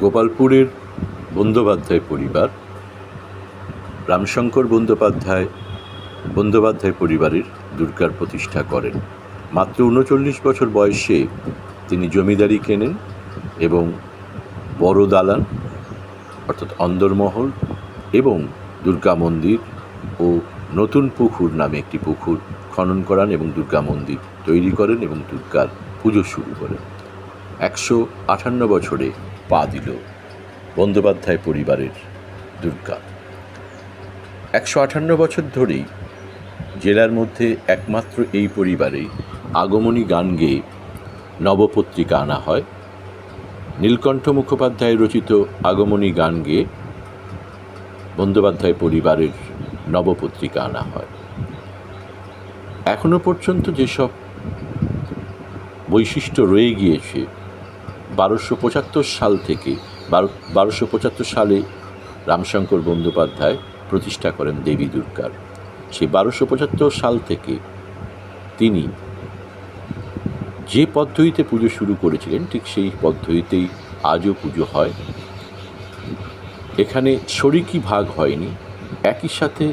গোপালপুরের বন্দ্যোপাধ্যায় পরিবার, রামশঙ্কর বন্দ্যোপাধ্যায় বন্দ্যোপাধ্যায় পরিবারের দুর্গার প্রতিষ্ঠা করেন। মাত্র উনচল্লিশ বছর বয়সে তিনি জমিদারি কেনেন এবং বড় দালান অর্থাৎ অন্দরমহল এবং দুর্গা মন্দির ও নতুন পুকুর নামে একটি পুকুর খনন করান এবং দুর্গা মন্দির তৈরি করেন এবং দুর্গার পুজো শুরু করেন। একশো আটান্ন বছরে পা দিল বন্দ্যোপাধ্যায় পরিবারের দুর্গা। একশো আটান্ন বছর ধরেই জেলার মধ্যে একমাত্র এই পরিবারে আগমনী গান গেয়ে নবপত্রিকা আনা হয়। নীলকণ্ঠ মুখোপাধ্যায় রচিত আগমনী গান গেয়ে বন্দ্যোপাধ্যায় পরিবারের নবপত্রিকা আনা হয়। এখনও পর্যন্ত যেসব বৈশিষ্ট্য রয়ে গিয়েছে বারোশো পঁচাত্তর সাল থেকে বারো, বারোশো পঁচাত্তর সালে রামশঙ্কর বন্দ্যোপাধ্যায় প্রতিষ্ঠা করেন দেবী দুর্গার। সেই বারোশো পঁচাত্তর সাল থেকে তিনি যে পদ্ধতিতে পুজো শুরু করেছিলেন, ঠিক সেই পদ্ধতিতেই আজও পুজো হয়। এখানে শরিকি ভাগ হয়নি, একই সাথে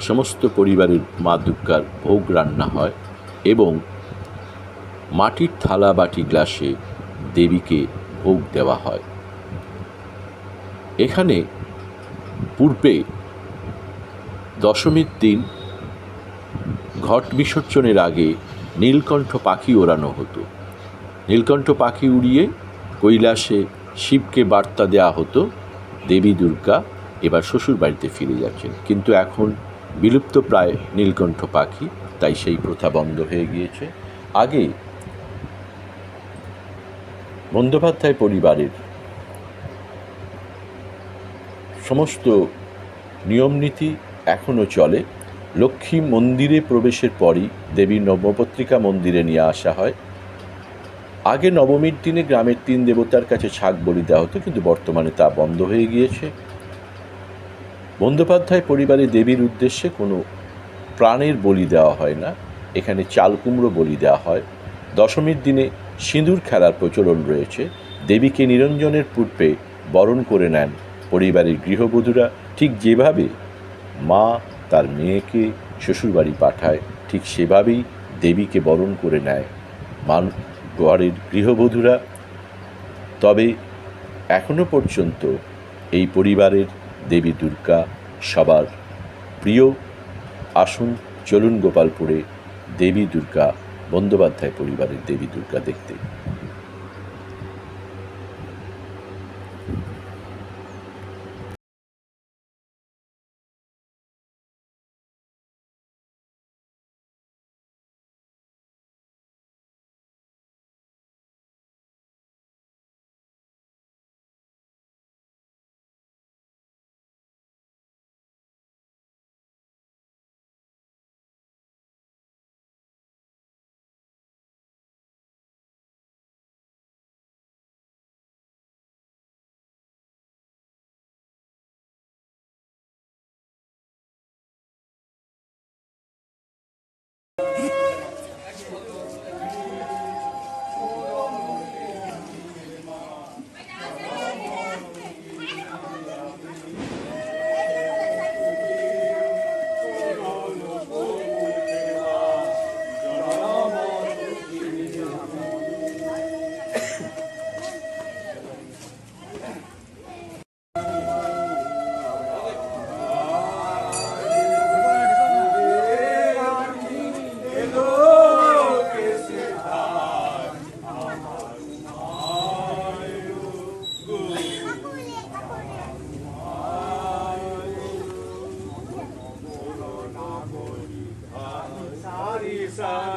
সমস্ত পরিবারের মা দুর্গার ভোগ রান্না হয় এবং মাটির থালা বাটি গ্লাসে দেবীকে ভোগ দেওয়া হয়। এখানে পূর্বে দশমীর দিন ঘট বিসর্জনের আগে নীলকণ্ঠ পাখি ওড়ানো হতো। নীলকণ্ঠ পাখি উড়িয়ে কৈলাসে শিবকে বার্তা দেওয়া হতো, দেবী দুর্গা, এবার শ্বশুর বাড়িতে ফিরে যাচ্ছেন। কিন্তু এখন বিলুপ্ত প্রায় নীলকণ্ঠ পাখি, তাই সেই প্রথা বন্ধ হয়ে গিয়েছে। আগে বন্দ্যোপাধ্যায় পরিবারের সমস্ত নিয়মনীতি এখনও চলে। লক্ষ্মী মন্দিরে প্রবেশের পরই দেবীর নবপত্রিকা মন্দিরে নিয়ে আসা হয়। আগে নবমীর দিনে গ্রামের তিন দেবতার কাছে ছাগ বলি দেওয়া হতো, কিন্তু বর্তমানে তা বন্ধ হয়ে গিয়েছে। বন্দ্যোপাধ্যায় পরিবারে দেবীর উদ্দেশ্যে কোনো প্রাণের বলি দেওয়া হয় না। এখানে চাল কুমড়ো বলি দেওয়া হয়। দশমীর দিনে সিঁদুর খেলার প্রচলন রয়েছে। দেবীকে নিরঞ্জনের পূর্বে বরণ করে নেন পরিবারের গৃহবধূরা। ঠিক যেভাবে মা তার মেয়েকে শ্বশুরবাড়ি পাঠায়, ঠিক সেভাবেই দেবীকে বরণ করে নেয় মান ঘরের গৃহবধূরা। তবে এখনও পর্যন্ত এই পরিবারের দেবী দুর্গা সবার প্রিয়। আসুন চলুন গোপালপুরে দেবী দুর্গা বন্দ্যোপাধ্যায় পরিবারের দেবী দুর্গা দেখতে।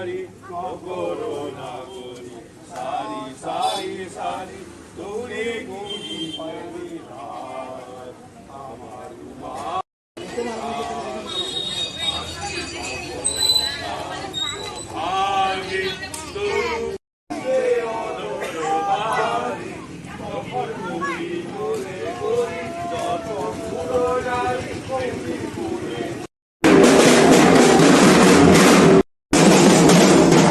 সারি করো। নাগরি সারি সারি সারি দৌড়ে গুণ